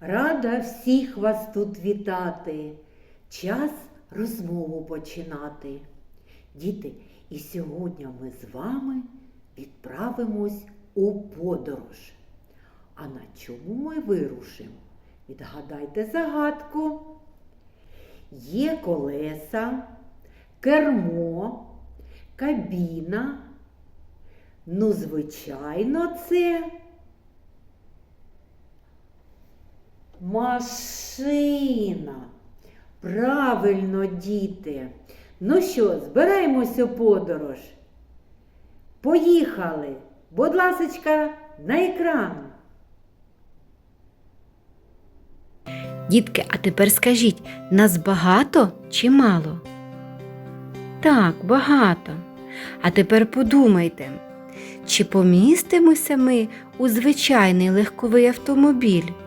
Рада всіх вас тут вітати. Час розмову починати. Діти, і сьогодні ми з вами відправимось у подорож. А на чому ми вирушимо? Відгадайте загадку. Є колеса, кермо, кабіна. Ну, звичайно, це машина. Правильно, діти. Ну що, збираємось у подорож. Поїхали. Будь ласочка, на екран. Дітки, а тепер скажіть, нас багато чи мало? Так, багато. А тепер подумайте, чи помістимося ми у звичайний легковий автомобіль?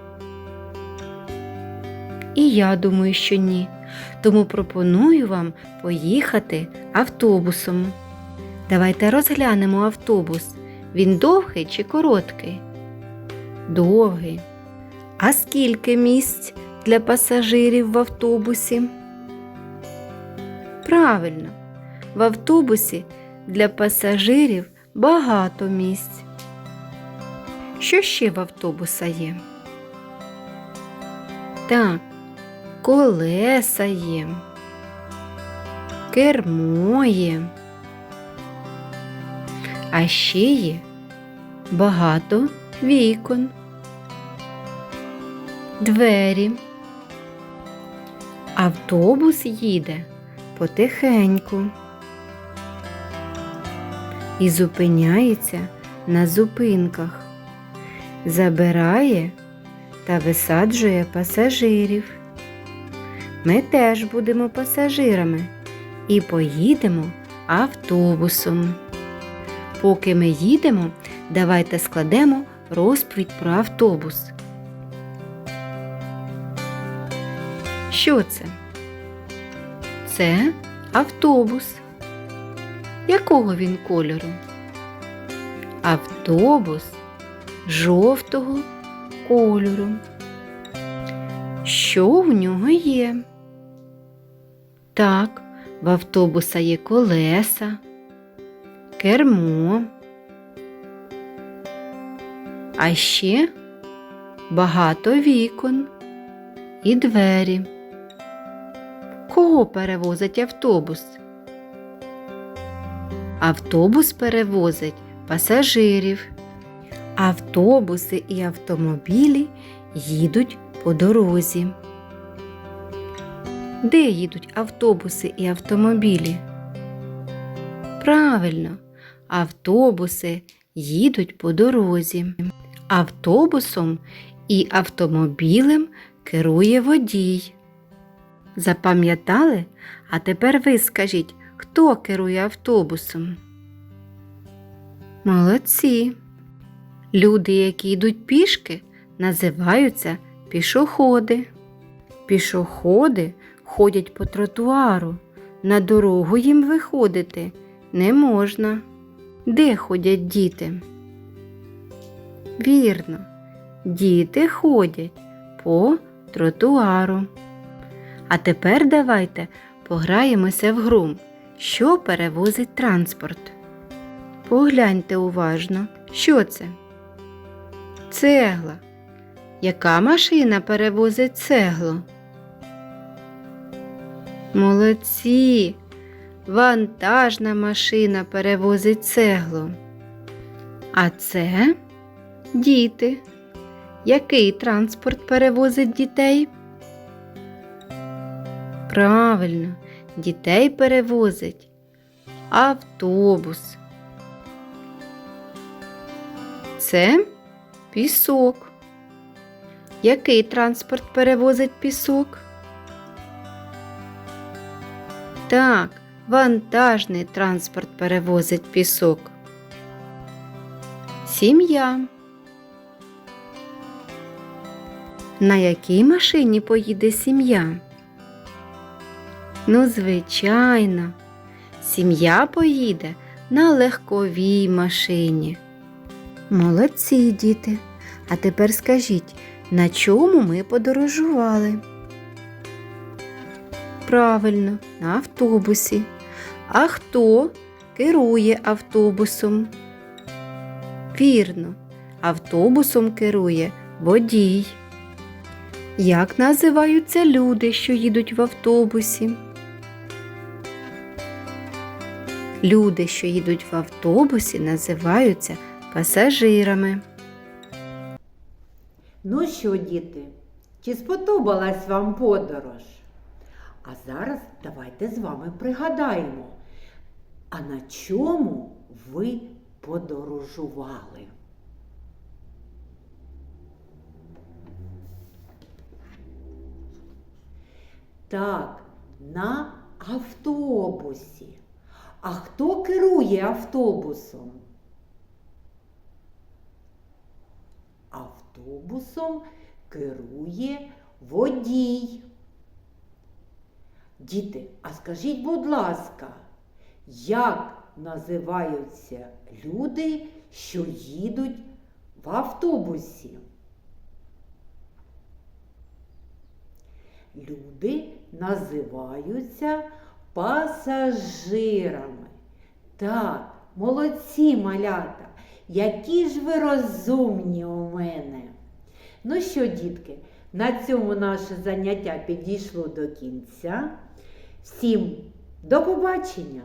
І я думаю, що ні. Тому пропоную вам поїхати автобусом. Давайте розглянемо автобус. Він довгий чи короткий? Довгий. А скільки місць для пасажирів в автобусі? Правильно, в автобусі для пасажирів багато місць. Що ще в автобуса є? Так, колеса є, кермо є. А ще є багато вікон двері. Автобус їде потихеньку і зупиняється на зупинках, забирає та висаджує пасажирів. Ми теж будемо пасажирами і поїдемо автобусом. Поки ми їдемо, давайте складемо розповідь про автобус. Що це? Це автобус. Якого він кольору? Автобус жовтого кольору. Що в нього є? Так, в автобуса є колеса, кермо. А ще багато вікон і двері. Кого перевозить автобус? Автобус перевозить пасажирів. Автобуси і автомобілі їдуть по дорозі. Де їдуть автобуси і автомобілі? Правильно, автобуси їдуть по дорозі. Автобусом і автомобілем керує водій. Запам'ятали? А тепер ви скажіть, хто керує автобусом? Молодці. Люди, які йдуть пішки, називаються пішоходи. Пішоходи ходять по тротуару. На дорогу їм виходити не можна. Де ходять діти? Вірно, діти ходять по тротуару. А тепер давайте пограємося в гру, що перевозить транспорт. Погляньте уважно, що це? Цегла. Яка машина перевозить цеглу? Молодці. Вантажна машина перевозить цеглу. А це діти. Який транспорт перевозить дітей? Правильно, дітей перевозить автобус. Це пісок. Який транспорт перевозить пісок? Так, вантажний транспорт перевозить пісок. Сім'я. На якій машині поїде сім'я? Ну, звичайно, сім'я поїде на легковій машині. Молодці, діти. А тепер скажіть, на чому ми подорожували? Правильно, на автобусі. А хто керує автобусом? Вірно, автобусом керує водій. Як називаються люди, що їдуть в автобусі? Люди, що їдуть в автобусі, називаються пасажирами. Ну що, діти, чи сподобалась вам подорож? А зараз давайте з вами пригадаємо, а на чому ви подорожували? Так, на автобусі. А хто керує автобусом? Автобусом керує водій. Діти, а скажіть, будь ласка, як називаються люди, що їдуть в автобусі? Люди називаються пасажирами. Так, молодці малята, які ж ви розумні у мене. Ну що, дітки, на цьому наше заняття підійшло до кінця. Всім до побачення!